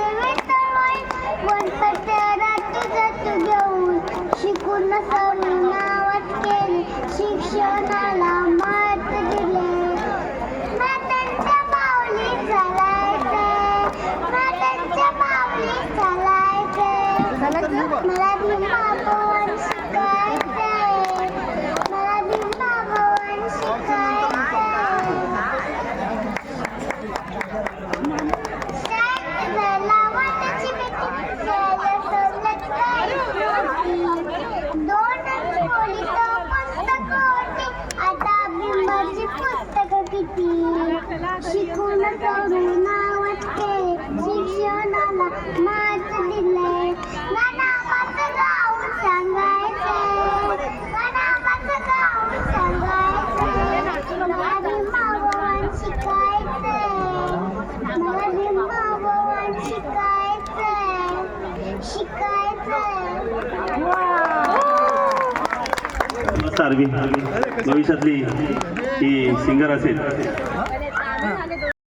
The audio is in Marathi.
विठ्ठल गणपती तुझं तू घेऊन शिकून शिकून करून वाटते शिक्षणाला मात दिले गाऊन गाऊन भविष्यातली ही सिंगर असेल 嗯。